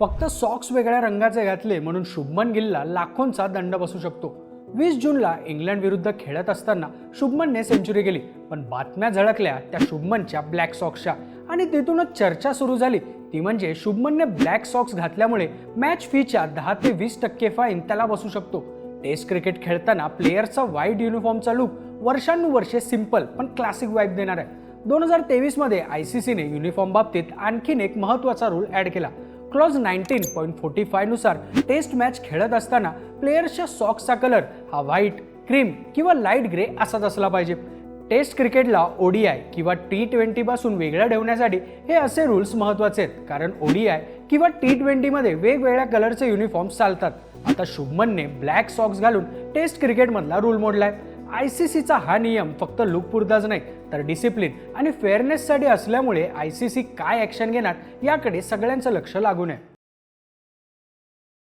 फक्त सॉक्स वेगळ्या रंगाचे घातले म्हणून शुभमन गिलला लाखोंचा दंड बसू शकतो. वीस जूनला इंग्लंड विरुद्ध खेळत असताना शुभमनने सेंचुरी केली पण बातम्या झळकल्या त्या शुभमनच्या ब्लॅक सॉक्सच्या आणि तिथूनच चर्चा सुरू झाली. ती म्हणजे शुभमनने ब्लॅक सॉक्स घातल्यामुळे मॅच फीच्या दहा ते वीस टक्के फाईन त्याला बसू शकतो. टेस्ट क्रिकेट खेळताना प्लेयरचा व्हाईट युनिफॉर्मचा लुक वर्षानुवर्षे सिंपल पण क्लासिक वाईब देणार आहे. दोन हजार तेवीसमध्ये आय सी सीने युनिफॉर्म बाबतीत आणखीन एक महत्त्वाचा रूल ॲड केला. क्लॉज नाईन्टीन पॉईंट फोर्टी फायनुसार टेस्ट मॅच खेळत असताना प्लेयर्सच्या सॉक्सचा कलर हा व्हाईट क्रीम किंवा लाइट ग्रे असाच असला पाहिजे. टेस्ट क्रिकेटला ओडीआय किंवा टी ट्वेंटीपासून वेगळं ठेवण्यासाठी हे असे रूल्स महत्त्वाचे आहेत कारण ओडीआय किंवा टी ट्वेंटीमध्ये वेगवेगळ्या कलरचे युनिफॉर्म्स चालतात. आता शुभमनने ब्लॅक सॉक्स घालून टेस्ट क्रिकेटमधला रूल मोडलाय. आय सी सीचा हा नियम फक्त लुकपुरताच नाही तर डिसिप्लिन आणि फेअरनेससाठी असल्यामुळे आय सी सी काय ॲक्शन घेणार याकडे सगळ्यांचं लक्ष लागून आहे